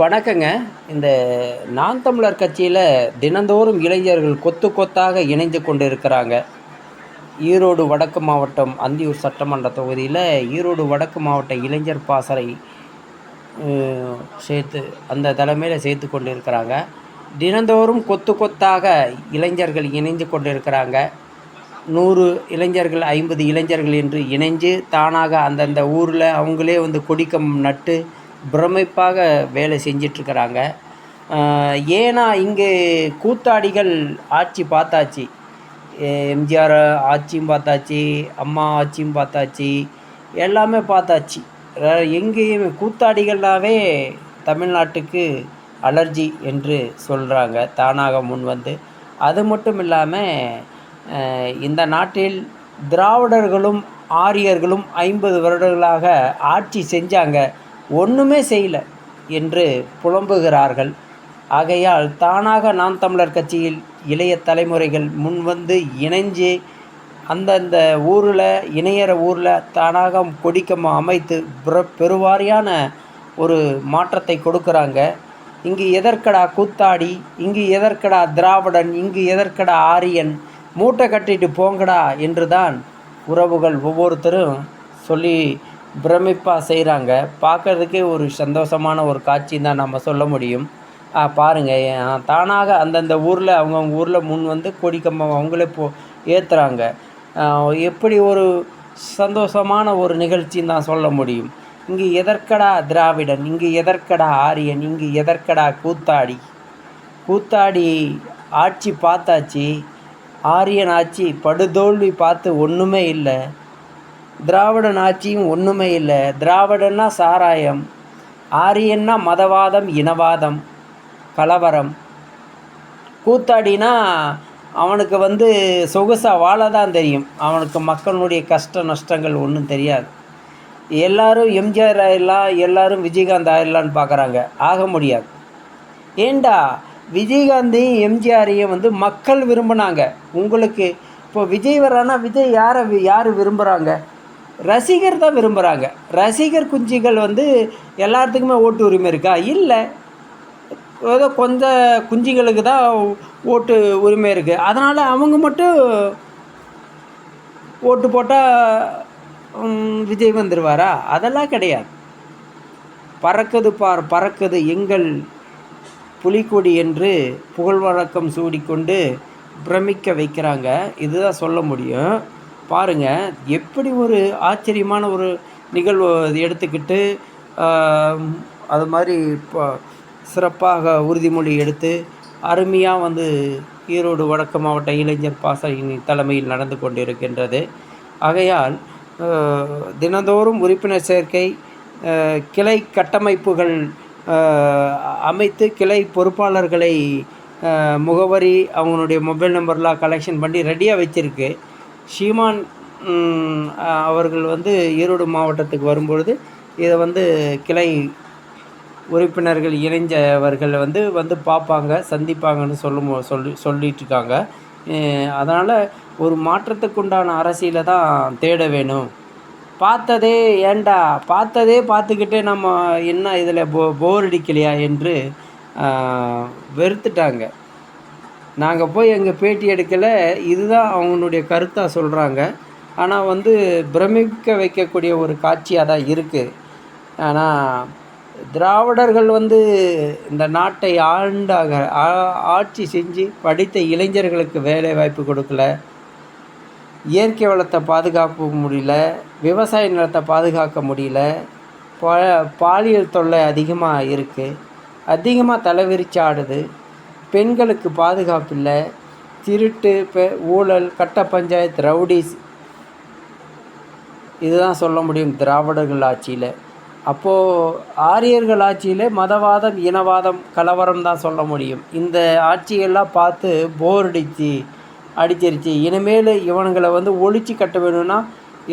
வணக்கங்க. இந்த நான் தமிழர் கட்சியில் தினந்தோறும் இளைஞர்கள் கொத்து கொத்தாக இணைந்து கொண்டு இருக்கிறாங்க ஈரோடு வடக்கு மாவட்டம் அந்தியூர் சட்டமன்ற தொகுதியில் ஈரோடு வடக்கு மாவட்ட இளைஞர் பாசறை சேர்த்து அந்த தலைமையில் சேர்த்து கொண்டு இருக்கிறாங்க தினந்தோறும் கொத்து கொத்தாக இளைஞர்கள் இணைந்து கொண்டு இருக்கிறாங்க நூறு இளைஞர்கள் ஐம்பது இளைஞர்கள் என்று இணைஞ்சு தானாக அந்தந்த ஊரில் அவங்களே வந்து கொடிக்கம் நட்டு பிரமிப்பாக வேலை செஞ்சிட்ருக்கிறாங்க. ஏன்னா இங்கே கூத்தாடிகள் ஆட்சி பார்த்தாச்சு. எம்ஜிஆர் ஆட்சியும் பார்த்தாச்சு அம்மா ஆட்சியும் பார்த்தாச்சு எல்லாமே பார்த்தாச்சு. எங்கேயுமே கூத்தாடிகள்னாவே தமிழ்நாட்டுக்கு அலர்ஜி என்று சொல்கிறாங்க தானாக முன் வந்து அது மட்டும் இல்லாமல் இந்த நாட்டில் திராவிடர்களும் ஆரியர்களும் ஐம்பது வருடங்களாக ஆட்சி செஞ்சாங்க. ஒன்றுமே செய்யலை என்று புலம்புகிறார்கள். ஆகையால் தானாக நாம் தமிழர் கட்சியில் இளைய தலைமுறைகள் முன்வந்து இணைஞ்சு அந்தந்த ஊரில் இணையற ஊரில் தானாக கொடிக்கம் அமைத்து பெருவாரியான ஒரு மாற்றத்தை கொடுக்குறாங்க. இங்கு எதற்கடா கூத்தாடி இங்கு எதற்கடா திராவிடன் இங்கு எதற்கடா ஆரியன் மூட்டை கட்டிட்டு போங்கடா என்று தான் உறவுகள் ஒவ்வொருத்தரும் சொல்லி பிரமிப்பாக செய்கிறாங்க பார்க்கறதுக்கே ஒரு சந்தோஷமான ஒரு காட்சி தான் நம்ம சொல்ல முடியும். பாருங்கள் தானாக அந்தந்த ஊரில் அவங்கவுங்க ஊரில் முன் வந்து கொடி கம்பம் அவங்களே போ ஏற்றுறாங்க எப்படி ஒரு சந்தோஷமான ஒரு நிகழ்ச்சின்னு தான் சொல்ல முடியும். இங்கு எதற்கடா திராவிடன்? இங்கு எதற்கடா ஆரியன்? இங்கு எதற்கடா கூத்தாடி? கூத்தாடி ஆட்சி பார்த்தாச்சு. ஆரியன் ஆட்சி படுதோல்வி பார்த்து ஒன்றுமே இல்லை. திராவிடன் ஆட்சியும் ஒன்றுமே இல்லை. திராவிடன்னா சாராயம் ஆரியன்னா மதவாதம் இனவாதம் கலவரம். கூத்தாடினா அவனுக்கு வந்து சொகுசாக வாழ தான் தெரியும். அவனுக்கு மக்களுடைய கஷ்ட நஷ்டங்கள் ஒன்றும் தெரியாது. எல்லாரும் எம்ஜிஆர் ஆயிடலாம் எல்லாரும் விஜயகாந்த் ஆயிடலான்னு பார்க்குறாங்க ஆக முடியாது. ஏண்டா? விஜயகாந்தையும் எம்ஜிஆரையும் வந்து மக்கள் விரும்பினாங்க. உங்களுக்கு இப்போ விஜய் வரானா விஜய் யாரை யார் விரும்புகிறாங்க ரசிகர் தான் விரும்புகிறாங்க ரசிகர் குஞ்சுகள் வந்து எல்லாத்துக்குமே ஓட்டு உரிமை இருக்கா? இல்லை. ஏதோ கொஞ்சம் குஞ்சுகளுக்கு தான் ஓட்டு உரிமை இருக்குது அதனால் அவங்க மட்டும் ஓட்டு போட்டால் விஜய் வந்துடுவாரா அதெல்லாம் கிடையாது. பறக்குது பார் பறக்குது எங்கள் புலிக்கொடி என்று புகழ் வழக்கம் சூடிக்கொண்டு பிரமிக்க வைக்கிறாங்க. இதுதான் சொல்ல முடியும். பாருங்க எப்படி ஒரு ஆச்சரியமான ஒரு நிகழ்வு அது எடுத்துக்கிட்டு அது மாதிரி இப்போ சிறப்பாக உறுதிமொழி எடுத்து அருமையாக வந்து ஈரோடு வடக்கு மாவட்ட இளைஞர் பாசறையின் தலைமையில் நடந்து கொண்டிருக்கின்றது. ஆகையால் தினந்தோறும் உறுப்பினர் சேர்க்கை கிளை கட்டமைப்புகள் அமைத்து கிளை பொறுப்பாளர்களை முகவரி அவங்களுடைய மொபைல் நம்பர்லாம் கலெக்ஷன் பண்ணி ரெடியாக வச்சுருக்கு. ஷீமான் அவர்கள் வந்து ஈரோடு மாவட்டத்துக்கு வரும்பொழுது இதை வந்து கிளை உறுப்பினர்கள் இணைஞ்சவர்கள் வந்து வந்து பார்ப்பாங்க சந்திப்பாங்கன்னு சொல்லும் சொல்லி சொல்லிட்டுருக்காங்க அதனால் ஒரு மாற்றத்துக்குண்டான அரசியலை தான் தேட வேணும். பார்த்ததே ஏண்டா? பார்த்ததே பார்த்துக்கிட்டே நம்ம என்ன இதில் போ போர் அடிக்கலையா என்று வெறுத்துட்டாங்க. நாங்கள் போய் எங்கள் பேட்டி எடுக்கலை. இதுதான் அவங்களுடைய கருத்தாக சொல்கிறாங்க ஆனால் வந்து பிரமிக்க வைக்கக்கூடிய ஒரு காட்சியாக தான் இருக்குது ஆனால் திராவிடர்கள் வந்து இந்த நாட்டை ஆண்டாக ஆ- ஆட்சி செஞ்சு படித்த இளைஞர்களுக்கு வேலை வாய்ப்பு கொடுக்கல. இயற்கை வளத்தை பாதுகாக்க முடியல. விவசாய நிலத்தை பாதுகாக்க முடியல. ப பாலியல் தொல்லை அதிகமாக இருக்குது அதிகமாக தலைவிரிச்சாடுது பெண்களுக்கு பாதுகாப்பு இல்லை திருட்டு பெ ஊழல் கட்ட பஞ்சாயத்து ரவுடிஸ். இதுதான் சொல்ல முடியும் திராவிடர்கள் ஆட்சியில். அப்போது ஆரியர்கள் ஆட்சியில் மதவாதம் இனவாதம் கலவரம் தான் சொல்ல முடியும். இந்த ஆட்சியெல்லாம் பார்த்து போர் அடிச்சு அடிச்சிருச்சு. இனிமேல் இவனுங்களை வந்து ஒழிச்சு கட்ட வேணும்னா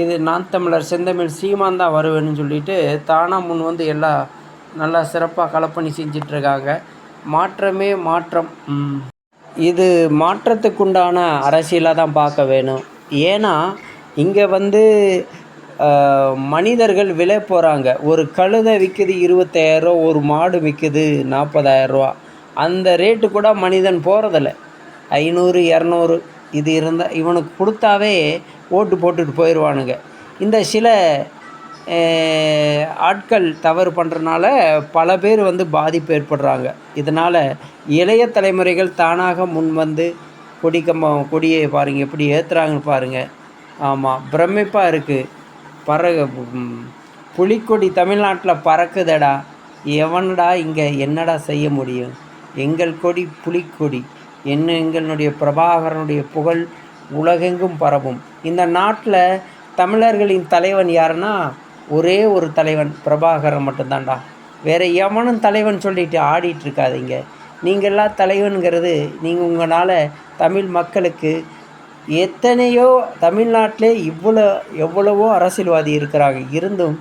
இது நான் தமிழர் செந்தமிழ் சீமான் தான் வருவேன்னு சொல்லிட்டு தானாக முன் வந்து எல்லாம் நல்லா சிறப்பாக கலப்பணி செஞ்சிட்ருக்காங்க. மாற்றமே மாற்றம். இது மாற்றத்துக்குண்டான அரசியலாக தான் பார்க்க வேணும். ஏன்னா இங்கே வந்து மனிதர்கள் விலை போகிறாங்க ஒரு கழுதை விற்குது இருபத்தாயிரரூவா ஒரு மாடு விற்குது நாற்பதாயிரரூவா அந்த ரேட்டு கூட மனிதன் போகிறதில்ல ஐநூறு இரநூறு இது இருந்தால் இவனுக்கு கொடுத்தாவே ஓட்டு போட்டுட்டு போயிடுவானுங்க. இந்த சில ஆட்கள் தவறு பண்ணுறனால பல பேர் வந்து பாதிப்பு ஏற்படுறாங்க. இதனால் இளைய தலைமுறைகள் தானாக முன் வந்து கொடி கம்பம் கொடியை பாருங்கள் எப்படி ஏற்றுறாங்கன்னு பாருங்கள் ஆமாம் பிரமிப்பாக இருக்குது பற புலிக்கொடி தமிழ்நாட்டில் பறக்குதடா. எவனடா இங்கே என்னடா செய்ய முடியும்? எங்கள் கொடி புலிக்கொடி. என்ன எங்களுடைய பிரபாகரனுடைய புகழ் உலகெங்கும் பரவும். இந்த நாட்டில் தமிழர்களின் தலைவன் யாருன்னா ஒரே ஒரு தலைவன் பிரபாகரன் மட்டும்தான்டா. வேறு எவனும் தலைவன் சொல்லிட்டு ஆடிட்டு இருக்காதீங்க நீங்கள்லாம் தலைவனுங்கிறது நீங்கள் உங்களால் தமிழ் மக்களுக்கு எத்தனையோ தமிழ்நாட்டிலே இவ்வளோ எவ்வளவோ அரசியல்வாதி இருக்கிறாங்க. இருந்தும்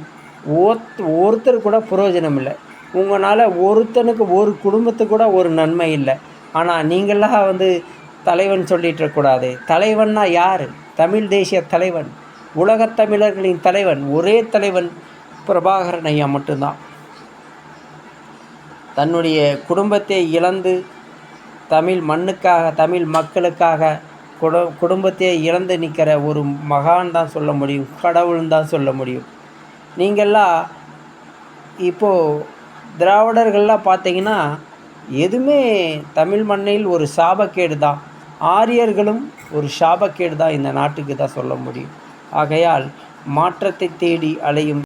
ஒருத் ஒருத்தர் கூட புரோஜனம் இல்லை. உங்களால் ஒருத்தனுக்கு ஒரு குடும்பத்துக்கு கூட ஒரு நன்மை இல்லை. ஆனால் நீங்களாம் வந்து தலைவன் சொல்லிட்டு கூடாது தலைவன்னா யார்? தமிழ் தேசிய தலைவன். உலகத் தமிழர்களின் தலைவன் ஒரே தலைவன் பிரபாகரன் ஐயா மட்டும்தான். தன்னுடைய குடும்பத்தை இழந்து தமிழ் மண்ணுக்காக தமிழ் மக்களுக்காக குடு குடும்பத்தை இழந்து நிற்கிற ஒரு மகான் தான் சொல்ல முடியும் கடவுள்னு தான் சொல்ல முடியும். நீங்கள்லாம் இப்போது திராவிடர்கள்லாம் பார்த்தீங்கன்னா எதுவுமே தமிழ் மண்ணில் ஒரு சாபக்கேடு தான். ஆரியர்களும் ஒரு சாபக்கேடு தான் இந்த நாட்டுக்கு தான் சொல்ல முடியும். ஆகையால் மாற்றத்தை தேடி அலையும்